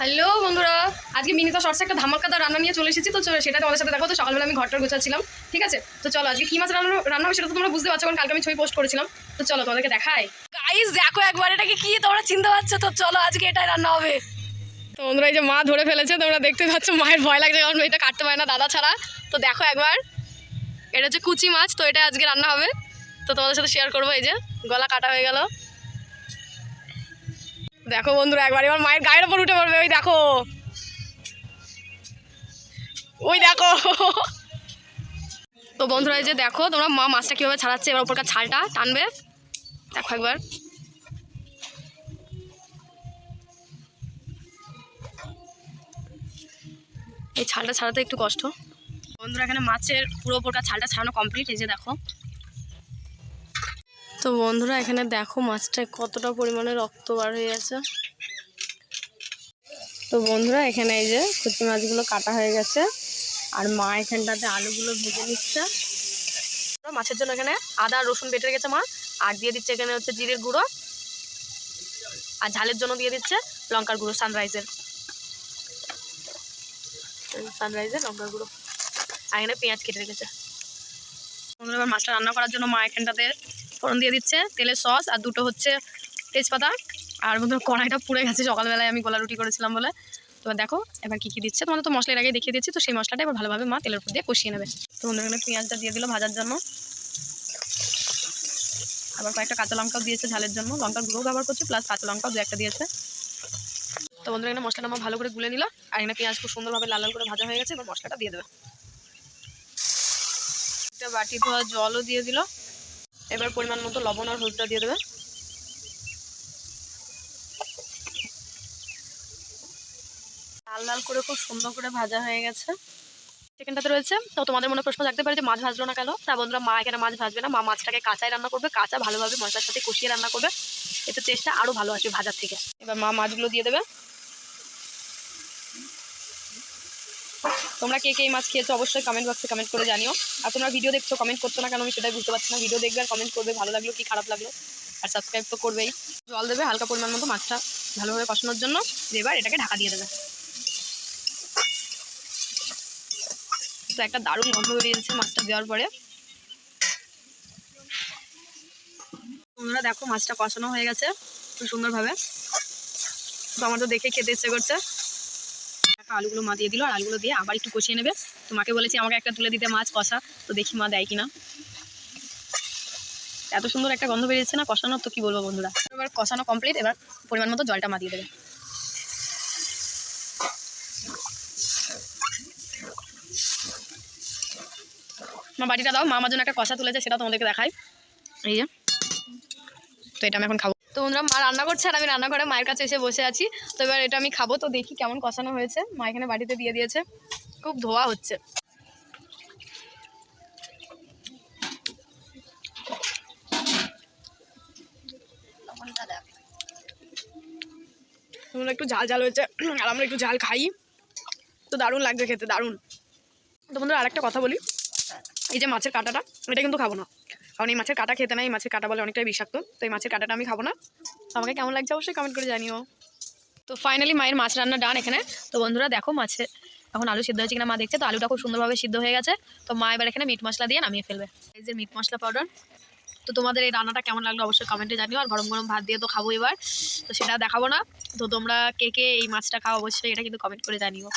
Hello বন্ধুরা আজকে মিনিতা শর্টসে একটা ধামাকাদার রান্না নিয়ে চলে এসেছি তো চলো সেটা তোমাদের সাথে দেখো তো সকালবেলা আমি ঘরটার গোছাচ্ছিলাম ঠিক আছে? তো চলো আজকে কী মাছ রান্না রান্না হবে সেটা তো তোমরা বুঝতে পারছ কারণ কালকে আমি ছবি পোস্ট করেছিলাম। তো চলো তোমাদেরকে দেখাই। গাইস দেখো একবার এটাকে কি তোমরা চিনতে পারছ? তো চলো আজকে এটাই রান্না হবে। তো বন্ধুরা এই যে মা ধরে ফেলেছে তোমরা দেখতে পাচ্ছ মায়ের ভয় লাগছে কারণ এটা কাটতে পারে না দাদা ছাড়া। তো দেখো একবার এটা হচ্ছে কুচি মাছ তো এটা আজকে রান্না হবে। তো তোমাদের সাথে শেয়ার করব এই যে গলা কাটা হয়ে গেল। দেখো বন্ধুরা, একবার এবার মায়ের গায়ের ওপর উঠে পড়বে, ওই দেখো। ওই দেখো। তো বন্ধুরা যে দেখো, তোমরা মা মাছটা কীভাবে ছাড়াচ্ছে, এবার উপরকার ছালটা টানবে। দেখো একবার। এই ছালটা ছাড়াতে একটু কষ্ট। বন্ধুরা, এখানে মাছের পুরো উপরকার ছালটা ছাড়ানো কমপ্লিট এই যে দেখো। তো বন্ধুরা, এখানে দেখো মাছটায় কতটা পরিমাণে রক্ত বার হয়ে গেছে। তো বন্ধুরা, এখানে এই যে কুচি মাছগুলো কাটা হয়ে গেছে, আর মা এখানটাতে আলুগুলো ভেজে নিচ্ছে। মাছের জন্য এখানে আদা, রসুন বেটে রেখেছে মা, আর দিয়ে দিচ্ছে এখানে হচ্ছে জিরের গুঁড়ো, আর ঝালের জন্য দিয়ে দিচ্ছে লঙ্কার গুঁড়ো সানরাইজের সানরাইজের লঙ্কার গুঁড়ো। আর এখানে পেঁয়াজ কেটে রেখেছে। বন্ধুরা মাছটা রান্না করার জন্য মা এখানটাতে ফোড়ন দিয়ে দিচ্ছে, তেলের সস আর দুটো হচ্ছে তেজপাতা। আর বন্ধুরা, কড়াইটা পুড়ে গেছে সকালবেলায়, আমি গোলা রুটি করেছিলাম বলে। তো দেখো, এবার কী কী দিচ্ছে? তোমাদের তো মশলার আগে দেখিয়ে দিচ্ছি, তো সেই মশলাটা এবার ভালোভাবে মা তেলের উপর দিয়ে কষিয়ে নেবে। তো বন্ধুরা, এখানে পেঁয়াজটা দিয়ে দিল ভাজার জন্য। আবার কয়েকটা কাঁচা লঙ্কাও দিয়েছে ঝালের জন্য। লঙ্কার গুঁড়ো ব্যবহার করছে প্লাস কাঁচা লঙ্কাও দু একটা দিয়েছে। তো বন্ধুরা, এখানে মশলাটা আমার ভালো করে গুলে নিল, আর এখানে পেঁয়াজ খুব সুন্দরভাবে লাল লাল করে ভাজা হয়ে গেছে, এবার মশলাটা দিয়ে দেবে। একটা বাটি ধোয়া জলও দিয়ে দিল। এবার পরিমাণ মতো লবণ আর হলুদটা দিয়ে দেবে। লাল লাল করে খুব সুন্দর করে ভাজা হয়ে গেছে। চিকেনটাতে রয়েছে। তো তোমাদের মনে প্রশ্ন থাকতে পারে যে মাছ ভাজলো না কেন? তা বন্ধুরা, মা এখানে মাছ ভাজবে না। মা মাছটাকে কাঁচাই রান্না করবে। কাঁচা ভালোভাবে মশলার সাথে কষিয়ে রান্না করবে। এতে টেস্টটা আরও ভালো আসবে ভাজার থেকে। এবার মা মাছগুলো দিয়ে দেবে। তোমরা কে কে এই মাছ খেয়েছো অবশ্যই কমেন্ট বক্সে কমেন্ট করে জানিও। আর তোমরা ভিডিও দেখছ কমেন্ট করছ না কেন আমি সেটাই বুঝতে পারছি না। ভিডিও দেখবে আর কমেন্ট করবে, ভালো লাগল কি খারাপ লাগল? আর সাবস্ক্রাইব তো করবেই। জল দেবে হালকা পরিমাণ মতো মাছটা ভালোভাবে কষানোর জন্য। এবার এটাকে ঢাকা দিয়ে দেবে। তো একটা দারুণ গন্ধ বেরিয়েছে মাছটা দেওয়ার পরে। তোমরা দেখো মাছটা কষানো হয়ে গেছে খুব সুন্দরভাবে। তো আমার তো দেখে খেতে ইচ্ছে করছে। দেখো আলুগুলো মা দিয়ে দিল। আর আলুগুলো দিয়ে আবার একটু কষিয়ে নেবে। তো মাকে বলেছি, আমাকে একটা তুলে দিতে, মাছ কষা। তো দেখি মা দেয় কিনা। এত সুন্দর একটা গন্ধ বেরিয়েছে না কষানোর, তো কি বলব বন্ধুরা? এবার কষানো কমপ্লিট এবার পরিমাণ মতো জলটা মা দিয়ে দেবে। মা, বাটিটা দাও। মা আমার জন্য একটা কষা তুলেছে, সেটা তোমাদেরকে দেখাই। এই যে। তো এটা আমি এখন খাব। তো বন্ধুরা, মা রান্না করছে আর আমি রান্নাঘরে মায়ের কাছে এসে বসে আছি। তো এবার এটা আমি খাব, তো দেখি কেমন কষানো হয়েছে। মা এখানে বাটিতে দিয়ে দিয়েছে। খুব ধোয়া হচ্ছে। তোমরা একটু ঝাল ঝাল হয়েছে, আর আমরা একটু ঝাল খাই। তো দারুণ লাগছে খেতে, দারুণ। তো বন্ধুরা, আরেকটা কথা বলি। এই যে মাছের কাঁটাটা, এটা কিন্তু খাব না। কারণ এই মাছের কাটা খেতে না, এই মাছের কাঁটা বলে অনেকটাই বিষাক্ত, তো এই মাছের কাঁটাটা আমি খাব না। আমাকে কেমন লাগছে অবশ্যই কমেন্ট করে জানিও। তো ফাইনালি মায়ের মাছ রান্না ডান এখানে। তো বন্ধুরা দেখো মাছে এখন আলু সিদ্ধ হয়েছে কিনা মা দেখছে, তো আলুটা খুব সুন্দরভাবে সিদ্ধ হয়ে গেছে। তো মা এবার এখানে মিট মশলা দিয়ে নামিয়ে ফেলবে। এই যে মিট মশলা পাউডার তো তোমাদের এই রান্নাটা কেমন লাগল অবশ্যই কমেন্টে জানিও। আর গরম গরম ভাত দিয়ে তো খাব এবার। তো সেটা দেখাবো না। তো তোমরা কে কে এই মাছটা খাও অবশ্যই এটা কিন্তু কমেন্ট করে জানিও।